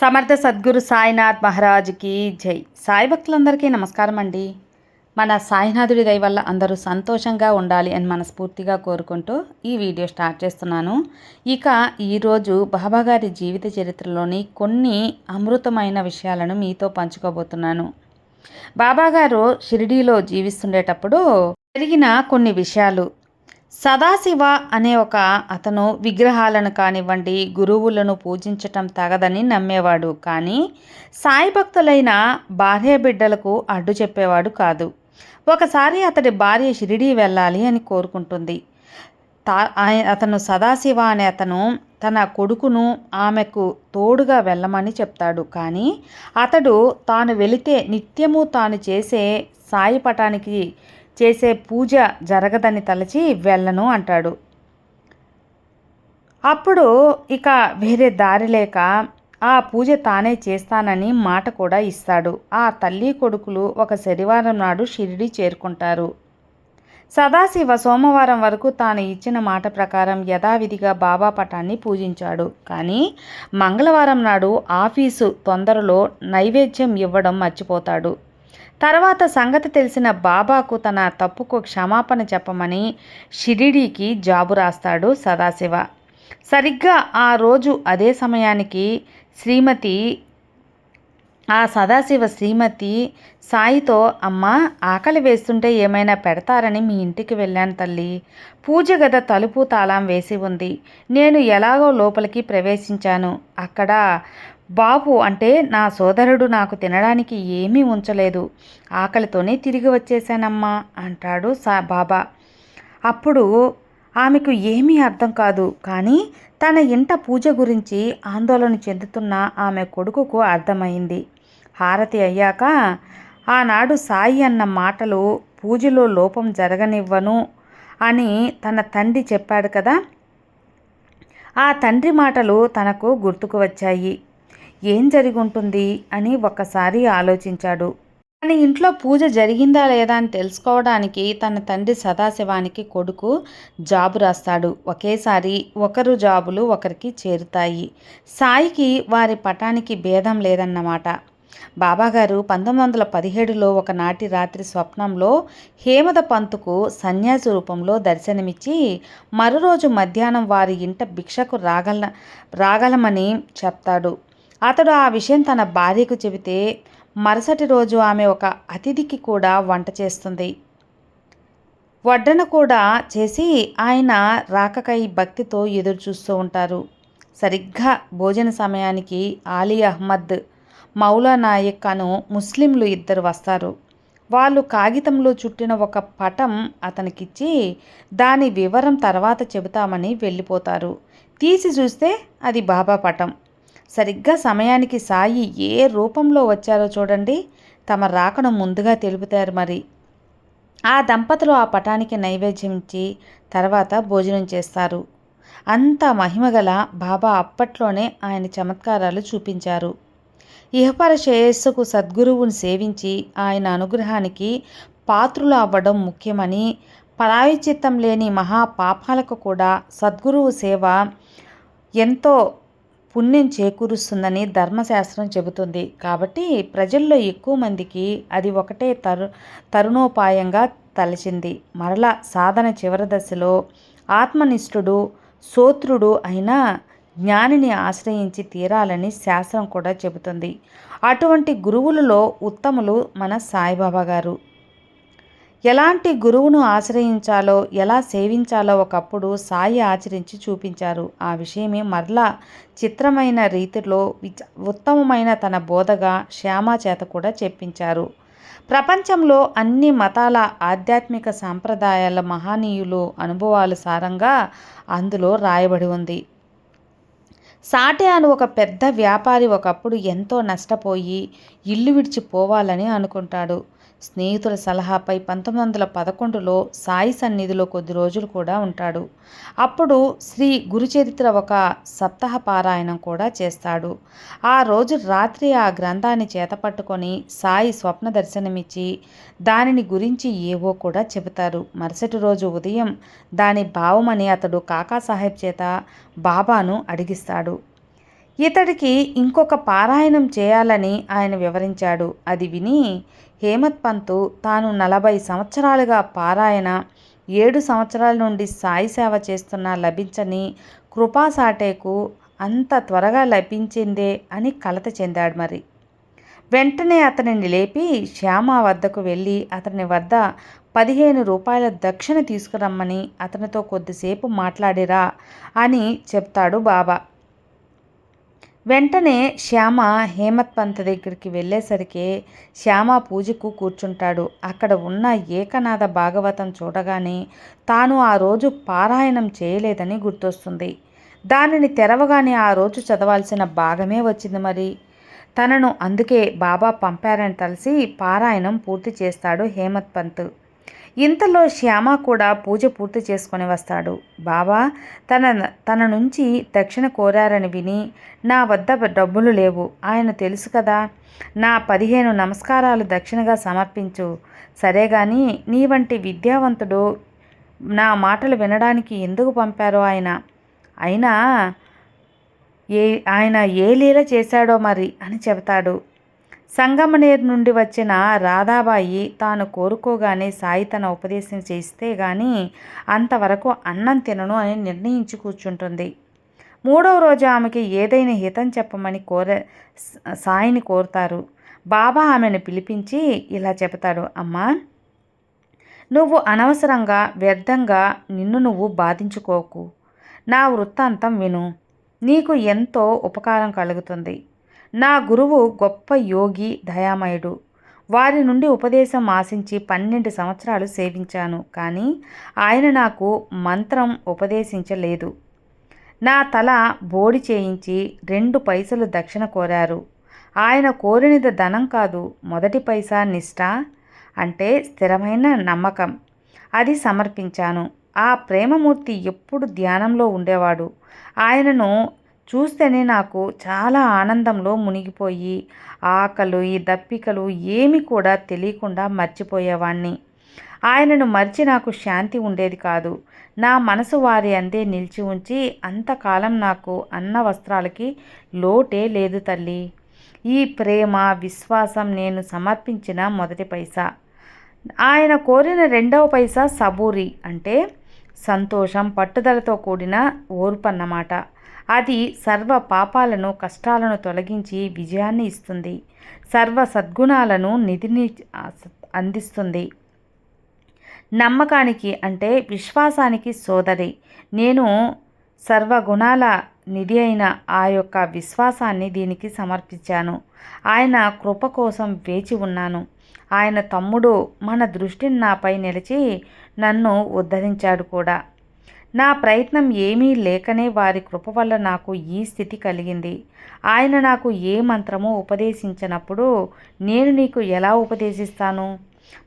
సమర్థ సద్గురు సాయినాథ్ మహారాజ్కి జై. సాయి భక్తులందరికీ నమస్కారం అండి. మన సాయినాథుడి దయ వల్ల అందరూ సంతోషంగా ఉండాలి అని మనస్ఫూర్తిగా కోరుకుంటూ ఈ వీడియో స్టార్ట్ చేస్తున్నాను. ఇక ఈరోజు బాబా గారి జీవిత చరిత్రలోని కొన్ని అమృతమైన విషయాలను మీతో పంచుకోబోతున్నాను. బాబాగారు షిరిడీలో జీవిస్తుండేటప్పుడు జరిగిన కొన్ని విషయాలు సదాశివ అనే ఒక అతను విగ్రహాలను కానివ్వండి గురువులను పూజించటం తగదని నమ్మేవాడు. కానీ సాయి భక్తులైన భార్య బిడ్డలకు అడ్డు చెప్పేవాడు కాదు. ఒకసారి అతడి భార్య షిరిడీ వెళ్ళాలి అని కోరుకుంటుంది. తా అతను సదాశివ అనే అతను తన కొడుకును ఆమెకు తోడుగా వెళ్ళమని చెప్తాడు. కానీ అతడు తాను వెళితే నిత్యము తాను చేసే సాయి పటానికి చేసే పూజ జరగదని తలచి వెళ్ళను అంటాడు. అప్పుడు ఇక వేరే దారి లేక ఆ పూజ తానే చేస్తానని మాట కూడా ఇస్తాడు. ఆ తల్లి కొడుకులు ఒక శనివారం నాడు షిరిడి చేరుకుంటారు. సదాశివ సోమవారం వరకు తాను ఇచ్చిన మాట ప్రకారం యథావిధిగా బాబా పటాన్ని పూజించాడు. కానీ మంగళవారం నాడు ఆఫీసు తొందరలో నైవేద్యం ఇవ్వడం మర్చిపోతాడు. తర్వాత సంగతి తెలిసిన బాబాకు తన తప్పుకు క్షమాపణ చెప్పమని షిరిడీకి జాబు రాస్తాడు సదాశివ. సరిగ్గా ఆ రోజు అదే సమయానికి శ్రీమతి ఆ సదాశివ శ్రీమతి సాయితో అమ్మ ఆకలి వేస్తుంటే ఏమైనా పెడతారని మీ ఇంటికి వెళ్ళాను తల్లి. పూజ గద తలుపు తాళం వేసి ఉంది. నేను ఎలాగో లోపలికి ప్రవేశించాను. అక్కడ బాబు అంటే నా సోదరుడు నాకు తినడానికి ఏమీ ఉంచలేదు. ఆకలితోనే తిరిగి వచ్చేసానమ్మా అంటాడు సా బాబా. అప్పుడు ఆమెకు ఏమీ అర్థం కాదు. కానీ తన ఇంట పూజ గురించి ఆందోళన చెందుతున్న ఆమె కొడుకుకు అర్థమైంది. హారతి అయ్యాక ఆనాడు సాయి అన్న మాటలు పూజలో లోపం జరగనివ్వను అని తన తండ్రి చెప్పాడు కదా. ఆ తండ్రి మాటలు తనకు గుర్తుకు వచ్చాయి. ఏం జరిగుంటుంది అని ఒక్కసారి ఆలోచించాడు. తన ఇంట్లో పూజ జరిగిందా లేదా అని తెలుసుకోవడానికి తన తండ్రి సదాశివానికి కొడుకు జాబు రాస్తాడు. ఒకేసారి ఒకరు జాబులు ఒకరికి చేరుతాయి. సాయికి వారి పటానికి భేదం లేదన్నమాట. బాబాగారు పంతొమ్మిది వందల పదిహేడులో ఒకనాటి రాత్రి స్వప్నంలో హేమద పంతుకు సన్యాసి రూపంలో దర్శనమిచ్చి మరోరోజు మధ్యాహ్నం వారి ఇంట భిక్షకు రాగల రాగలమని చెప్తాడు. అతడు ఆ విషయం తన భార్యకు చెబితే మరుసటి రోజు ఆమె ఒక అతిథికి కూడా వంట చేస్తుంది. వడ్డన కూడా చేసి ఆయన రాకకై భక్తితో ఎదురు చూస్తూ ఉంటారు. సరిగ్గా భోజన సమయానికి ఆలీ అహ్మద్ మౌలా నాయక్ అను ముస్లింలు ఇద్దరు వస్తారు. వాళ్ళు కాగితంలో చుట్టిన ఒక పటం అతనికిచ్చి దాని వివరం తర్వాత చెబుతామని వెళ్ళిపోతారు. తీసి చూస్తే అది బాబా పటం. సరిగ్గా సమయానికి సాయి ఏ రూపంలో వచ్చారో చూడండి. తమ రాకను ముందుగా తెలుపుతారు మరి. ఆ దంపతులు ఆ పటానికి నైవేద్యం ఇచ్చి తర్వాత భోజనం చేస్తారు. అంత మహిమగల బాబా అప్పట్లోనే ఆయన చమత్కారాలు చూపించారు. ఇహపర శ్రేయస్సుకు సద్గురువుని సేవించి ఆయన అనుగ్రహానికి పాత్రులు అవ్వడం ముఖ్యమని పరాయచిత్తం లేని మహా పాపాలకు కూడా సద్గురువు సేవ ఎంతో పుణ్యం చేకూరుస్తుందని ధర్మశాస్త్రం చెబుతుంది. కాబట్టి ప్రజల్లో ఎక్కువ మందికి అది ఒకటే తరు తరుణోపాయంగా తలచింది. మరల సాధన చివరి దశలో ఆత్మనిష్ఠుడు సోత్రుడు అయిన జ్ఞానిని ఆశ్రయించి తీరాలని శాస్త్రం కూడా చెబుతుంది. అటువంటి గురువులలో ఉత్తములు మన సాయిబాబా గారు. ఎలాంటి గురువును ఆశ్రయించాలో ఎలా సేవించాలో ఒకప్పుడు సాయి ఆచరించి చూపించారు. ఆ విషయమే మరలా చిత్రమైన రీతిలో విచ- ఉత్తమమైన తన బోధగా శ్యామ చేత కూడా చెప్పించారు. ప్రపంచంలో అన్ని మతాల ఆధ్యాత్మిక సాంప్రదాయాల మహనీయులు అనుభవాలు సారంగా అందులో రాయబడి ఉంది. సాటే అని ఒక పెద్ద వ్యాపారి ఒకప్పుడు ఎంతో నష్టపోయి ఇల్లు విడిచిపోవాలని అనుకుంటాడు. స్నేహితుల సలహాపై పంతొమ్మిది వందల పదకొండులో సాయి సన్నిధిలో కొద్ది రోజులు కూడా ఉంటాడు. అప్పుడు శ్రీ గురుచరిత్ర ఒక సప్తాహ పారాయణం కూడా చేస్తాడు. ఆ రోజు రాత్రి ఆ గ్రంథాన్ని చేతపట్టుకొని సాయి స్వప్న దర్శనమిచ్చి దానిని గురించి ఏవో కూడా చెబుతారు. మరుసటి రోజు ఉదయం దాని భావమని అతడు కాకాసాహెబ్ చేత బాబాను అడిగిస్తాడు. ఇతడికి ఇంకొక పారాయణం చేయాలని ఆయన వివరించాడు. అది విని హేమత్ పంతు తాను నలభై సంవత్సరాలుగా పారాయణ ఏడు సంవత్సరాల నుండి సాయి సేవ చేస్తున్న లభించని కృపాసాటేకు అంత త్వరగా లభించిందే అని కలత చెందాడు మరి. వెంటనే అతనిని లేపి శ్యామ వద్దకు వెళ్ళి అతని వద్ద పదిహేను రూపాయల దక్షిణ తీసుకురమ్మని అతనితో కొద్దిసేపు మాట్లాడిరా అని చెప్తాడు బాబా. వెంటనే శ్యామ హేమత్ పంత్ దగ్గరికి వెళ్ళేసరికి శ్యామ పూజకు కూర్చుంటాడు. అక్కడ ఉన్న ఏకనాథ భాగవతం చూడగానే తాను ఆ రోజు పారాయణం చేయలేదని గుర్తొస్తుంది. దానిని తెరవగానే ఆ రోజు చదవాల్సిన భాగమే వచ్చింది మరి. తనను అందుకే బాబా పంపారని తలసి పారాయణం పూర్తి చేస్తాడు హేమత్ పంత్. ఇంతలో శ్యామ కూడా పూజ పూర్తి చేసుకొని వస్తాడు. బాబా తన తన నుంచి దక్షిణ కోరారని విని నా వద్ద డబ్బులు లేవు. ఆయన తెలుసు కదా నా పదిహేను నమస్కారాలు దక్షిణగా సమర్పించు. సరే కానీ నీ వంటి విద్యావంతుడు నా మాటలు వినడానికి ఎందుకు పంపారో ఆయన? అయినా ఏ ఆయన ఏ లీల చేశాడో మరి అని చెబుతాడు. సంగమనేర్ నుండి వచ్చిన రాధాబాయి తాను కోరుకోగానే సాయి తన ఉపదేశం చేస్తే గాని అంతవరకు అన్నం తినను అని నిర్ణయించి కూర్చుంటుంది. మూడవ రోజు ఆమెకి ఏదైనా హితం చెప్పమని కోర సాయిని కోరుతారు. బాబా ఆమెను పిలిపించి ఇలా చెబుతాడు అమ్మా నువ్వు అనవసరంగా వ్యర్థంగా నిన్ను నువ్వు బాధించుకోకు. నా వృత్తాంతం విను. నీకు ఎంతో ఉపకారం కలుగుతుంది. నా గురువు గొప్ప యోగి దయామయుడు. వారి నుండి ఉపదేశం ఆశించి పన్నెండు సంవత్సరాలు సేవించాను. కానీ ఆయన నాకు మంత్రం ఉపదేశించలేదు. నా తల బోడి చేయించి రెండు పైసలు దక్షిణ కోరారు. ఆయన కోరినది ధనం కాదు మొదటి పైసా నిష్ఠ? అంటే స్థిరమైన నమ్మకం. అది సమర్పించాను. ఆ ప్రేమమూర్తి ఎప్పుడు ధ్యానంలో ఉండేవాడు. ఆయనను చూస్తేనే నాకు చాలా ఆనందంలో మునిగిపోయి ఆకలు ఈ దప్పికలు ఏమి కూడా తెలియకుండా మర్చిపోయేవాణ్ణి. ఆయనను మర్చి నాకు శాంతి ఉండేది కాదు. నా మనసు వారి అందే నిలిచి ఉంచి అంతకాలం నాకు అన్న వస్త్రాలకి లోటే లేదు తల్లి. ఈ ప్రేమ విశ్వాసం నేను సమర్పించిన మొదటి పైసా. ఆయన కోరిన రెండవ పైసా సబూరి అంటే సంతోషం పట్టుదలతో కూడిన ఓర్పు అన్నమాట అది సర్వ పాపాలను కష్టాలను తొలగించి విజయాన్ని ఇస్తుంది. సర్వ సద్గుణాలను నిధిని అందిస్తుంది. నమ్మకానికి అంటే విశ్వాసానికి సోదరి. నేను సర్వగుణాల నిధి అయిన ఆ యొక్క విశ్వాసాన్ని దీనికి సమర్పించాను. ఆయన కృప కోసం వేచి ఉన్నాను. ఆయన తమ్ముడు మన దృష్టిని నాపై నిలిచి నన్ను ఉద్ధరించాడు కూడా. నా ప్రయత్నం ఏమీ లేకనే వారి కృప వల్ల నాకు ఈ స్థితి కలిగింది. ఆయన నాకు ఏ మంత్రము ఉపదేశించినప్పుడు నేను నీకు ఎలా ఉపదేశిస్తాను?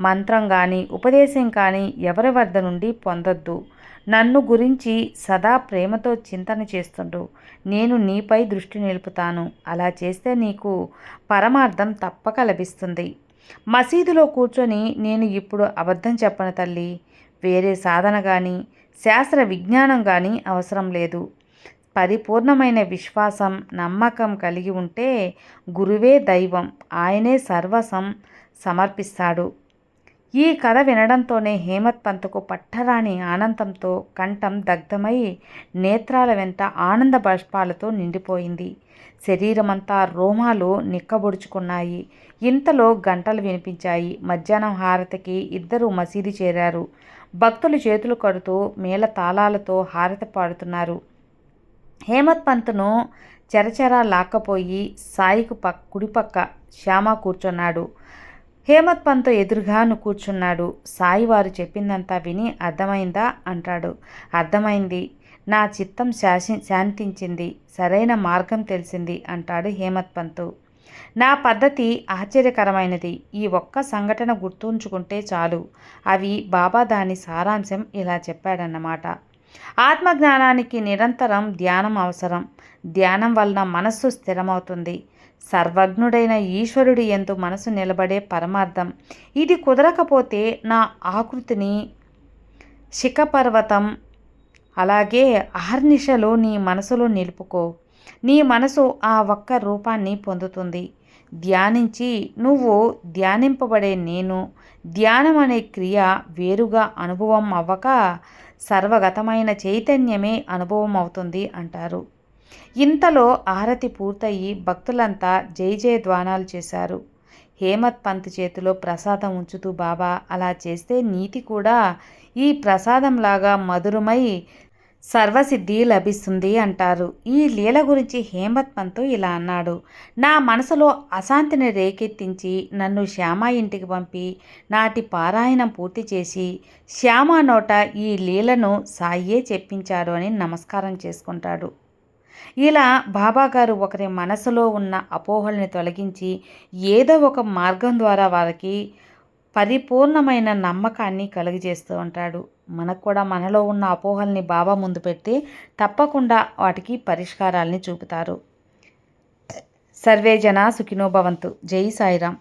మంత్రం కానీ ఉపదేశం కానీ ఎవరి వద్ద నుండి పొందొద్దు. నన్ను గురించి సదా ప్రేమతో చింతన చేస్తుండు. నేను నీపై దృష్టి నిలుపుతాను. అలా చేస్తే నీకు పరమార్థం తప్పక లభిస్తుంది. మసీదులో కూర్చొని నేను ఇప్పుడు అబద్ధం చెప్పను తల్లి. వేరే సాధన కానీ శాస్త్ర విజ్ఞానం కానీ అవసరం లేదు. పరిపూర్ణమైన విశ్వాసం నమ్మకం కలిగి ఉంటే గురువే దైవం ఆయనే సర్వసం సమర్పిస్తాడు. ఈ కథ వినడంతోనే హేమత్ పంత్కు పట్టరాని ఆనందంతో కంఠం దగ్ధమై నేత్రాల వెంట ఆనంద బాష్పాలతో నిండిపోయింది. శరీరమంతా రోమాలు నిక్కబొడుచుకున్నాయి. ఇంతలో గంటలు వినిపించాయి. మధ్యాహ్నం హారతికి ఇద్దరు మసీదు చేరారు. భక్తులు చేతులు కడుతూ మేళ తాళాలతో హారతి పాడుతున్నారు. హేమత్ పంత్ను చెరచెరా లాక్కపోయి సాయికు పక్ కుడిపక్క శ్యామ కూర్చున్నాడు. హేమత్ పంత్ ఎదురుగాను కూర్చున్నాడు. సాయి వారు చెప్పిందంతా విని అర్థమైందా? అంటాడు. అర్థమైంది. నా చిత్తం శాసి శాంతించింది. సరైన మార్గం తెలిసింది అంటాడు హేమత్ పంతు నా పద్ధతి ఆశ్చర్యకరమైనది. ఈ ఒక్క సంఘటన గుర్తుంచుకుంటే చాలు. అవి బాబా దాని సారాంశం ఇలా చెప్పాడన్నమాట. ఆత్మజ్ఞానానికి నిరంతరం ధ్యానం అవసరం. ధ్యానం వలన మనస్సు స్థిరమవుతుంది. సర్వజ్ఞుడైన ఈశ్వరుడి ఎందు మనసు నిలబడే పరమార్థం. ఇది కుదరకపోతే నా ఆకృతిని శిఖపర్వతం అలాగే అహర్నిశలు నీ మనసులో నిలుపుకో. నీ మనసు ఆ ఒక్క రూపాన్ని పొందుతుంది. ధ్యానించి నువ్వు ధ్యానింపబడే నేను ధ్యానం అనే క్రియ వేరుగా అనుభవం అవ్వక సర్వగతమైన చైతన్యమే అనుభవం అవుతుంది అంటారు. ఇంతలో ఆరతి పూర్తయి భక్తులంతా జై జయ ద్వానాలు చేశారు. హేమత్ పంత్ చేతిలో ప్రసాదం ఉంచుతూ బాబా అలా చేస్తే నీతి కూడా ఈ ప్రసాదంలాగా మధురమై సర్వసిద్ధి లభిస్తుంది అంటారు. ఈ లీల గురించి హేమత్ పంత్ ఇలా అన్నాడు. నా మనసులో అశాంతిని రేకెత్తించి నన్ను శ్యామ ఇంటికి పంపి నాటి పారాయణం పూర్తి చేసి శ్యామ నోట ఈ లీలను సాయే చెప్పించాడు అని నమస్కారం చేసుకుంటాడు. ఇలా బాబాగారు ఒకరి మనసులో ఉన్న అపోహల్ని తొలగించి ఏదో ఒక మార్గం ద్వారా వారికి పరిపూర్ణమైన నమ్మకాన్ని కలుగజేస్తూ ఉంటాడు. మనకు కూడా మనలో ఉన్న అపోహల్ని బాబా ముందు పెట్టి తప్పకుండా వాటికి పరిష్కారాల్ని చూపుతారు. సర్వే జన సుఖినోభవంతు జై సాయిరామ్.